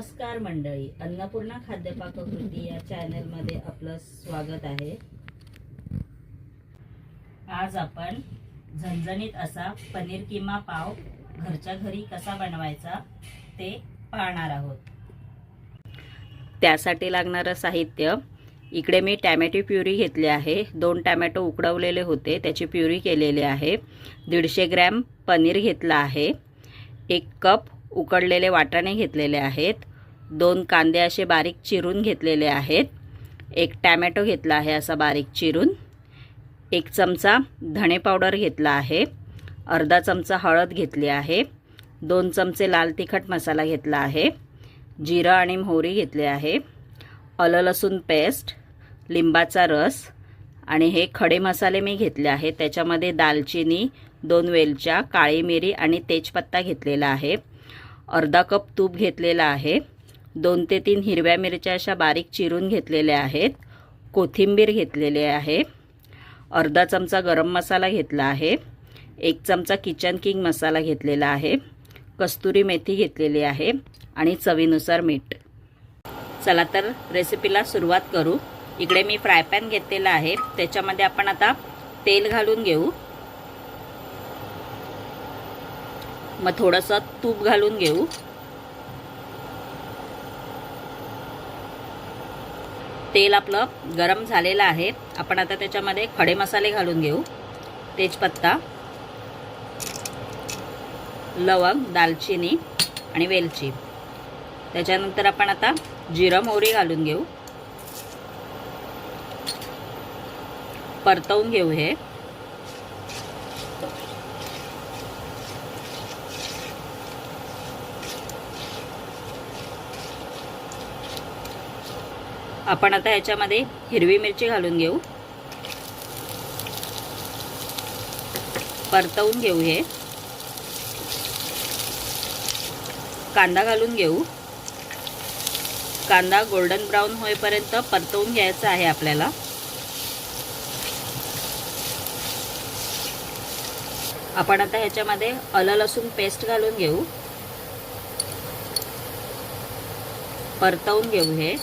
नमस्कार मंडळी अन्नपूर्णा खाद्यपाककृती या चॅनलमध्ये आपलं स्वागत आहे. आज आपण झणझणीत असा पनीर किमा पाव घरच्या घरी कसा बनवायचा ते पाहणार आहोत. त्यासाठी लागणारं साहित्य इकडे मी टॅमॅटो प्युरी घेतली आहे. दोन टॅमॅटो उकडवलेले होते त्याची प्युरी केलेली आहे. दीडशे ग्रॅम पनीर घेतला आहे. एक कप उकडलेले वाटाणे घेतलेले आहेत. दोन कांदे असे बारीक चिरून घेतलेले आहेत. एक टॅमॅटो घेतला आहे असा बारीक चिरून. एक चमचा धणे पावडर घेतला आहे. अर्धा चमचा हळद घेतली आहे. दोन चमचे लाल तिखट मसाला घेतला आहे. जिरं आणि मोहरी घेतले आहे. अल लसूण पेस्ट लिंबाचा रस आणि हे खडे मसाले मी घेतले आहे त्याच्यामध्ये दालचिनी दोन वेलच्या काळी मिरी आणि तेजपत्ता घेतलेला आहे. अर्धा कप तूप घेतलेला आहे. दोन ते तीन हिरव्या मिरच्या अशा बारीक चिरून घेतलेल्या आहेत. कोथिंबीर घेतलेली आहे. अर्धा चमचा गरम मसाला घेतला आहे. एक चमचा किचन किंग मसाला घेतलेला आहे. कस्तुरी मेथी घेतलेली आहे आणि चवीनुसार मीठ. चला तर रेसिपीला सुरुवात करू. इकडे मी फ्राय पॅन घेतलेला आहे. त्याच्यामध्ये आपण आता तेल घालून घेऊ. मग थोडंसं तूप घालून घेऊ. तेल आपलं गरम झालेलं आहे. आपण आता त्याच्यामध्ये खडे मसाले घालून घेऊ. तेजपत्ता लवंग दालचिनी आणि वेलची. त्याच्यानंतर आपण आता जिरं मोहरी घालून घेऊ. परतवून घेऊ हे. आपण आता ह्याच्यामध्ये हिरवी मिरची घालून घेऊ. परतवून घेऊ हे. कांदा घालून घेऊ. कांदा गोल्डन ब्राऊन होईपर्यंत परतवून घ्यायचा आहे आपल्याला. आपण आता ह्याच्यामध्ये अलं लसूण पेस्ट घालून घेऊ. परतवून घेऊ हे.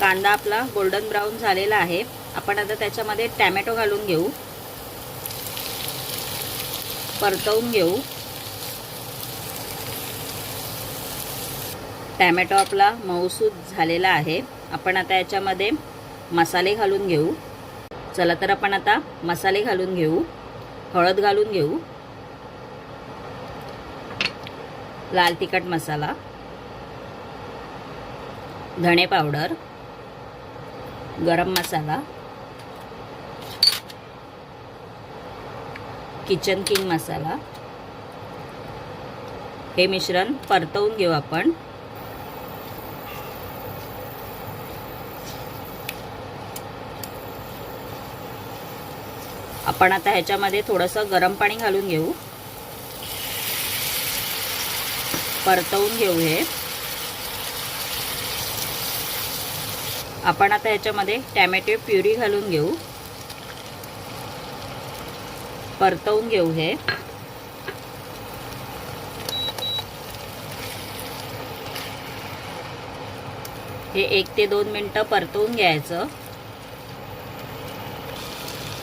कांदा आपला गोल्डन ब्राऊन झालेला आहे. आपण आता त्याच्यामध्ये टॅमॅटो घालून घेऊ. परतवून घेऊ. टॅमॅटो आपला मऊसूद झालेला आहे. आपण आता याच्यामध्ये मसाले घालून घेऊ. चला तर आपण आता मसाले घालून घेऊ. हळद घालून घेऊ. लाल तिखट मसाला. धणे पावडर. गरम मसाला किचन किंग मसाला. हे मिश्रण परतवून घेऊ आपण. आपण आता ह्याच्यामध्ये थोडंसं गरम पाणी घालून घेऊ. परतवून घेऊ हे. आपण आता याच्यामध्ये टॅमॅटो प्युरी घालून घेऊ. परतवून घेऊ हे. हे एक ते दोन मिनटं परतवून घ्यायचं.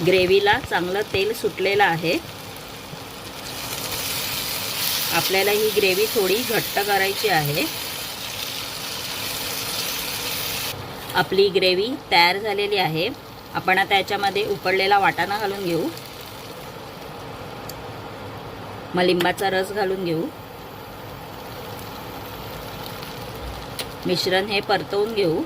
ग्रेव्हीला चांगलं तेल सुटलेलं आहे. आपल्याला ही ग्रेव्ही थोडी घट्ट करायची आहे. आपली ग्रेव्ही तयार झालेली आहे. आपण आता याच्यामध्ये उकडलेला वाटाणा घालून घेऊ. मग लिंबाचा रस घालून घेऊ. मिश्रण हे परतवून घेऊ.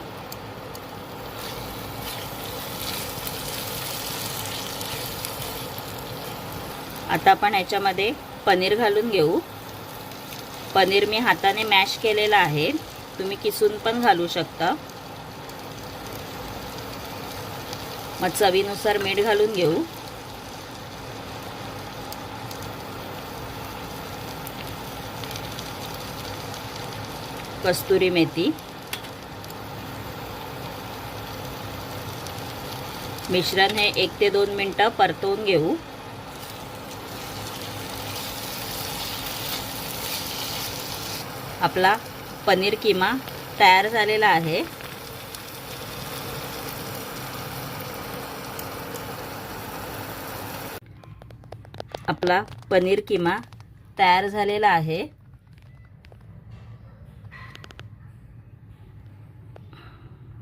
आता आपण याच्यामध्ये पनीर घालून घेऊ. पनीर मी हाताने मॅश केलेलं आहे. तुम्ही किसून पण घालू शकता. मग चवीनुसार मीठ घालून घेऊ. कस्तुरी मेथी. मिश्रण हे एक ते दोन मिनटं परतवून घेऊ. आपला पनीर किमा तयार झालेला आहे. आपला पनीर किमा तयार झालेला आहे.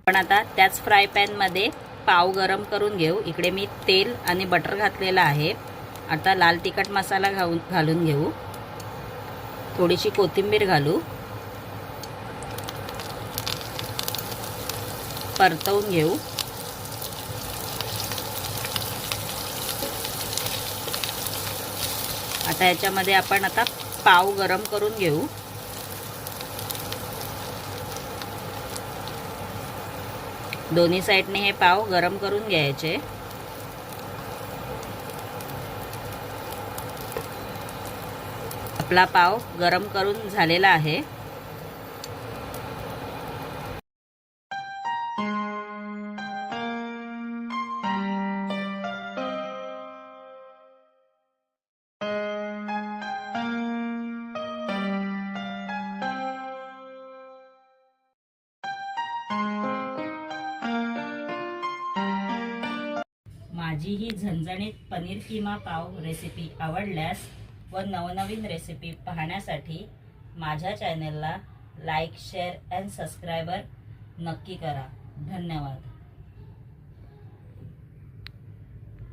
पण आता त्याच फ्राय पॅनमध्ये पाव गरम करून घेऊ. इकडे मी तेल आणि बटर घातलेलं आहे. आता लाल तिखट मसाला घालून घालून घेऊ. थोडीशी कोथिंबीर घालू. परतवून घेऊ. आता ह्याच्यामध्ये आपण आता पाव गरम करून घेऊ. दोन्ही साईडने हे पाव गरम करून घ्यायचे. आपला पाव गरम करून झालेला आहे. माझी ही झणझणीत पनीर किमा पाव रेसिपी आवडल्यास व नवनवीन रेसिपी पाहण्यासाठी माझ्या चॅनलला लाईक शेअर अँड सबस्क्रायबर नक्की करा. धन्यवाद.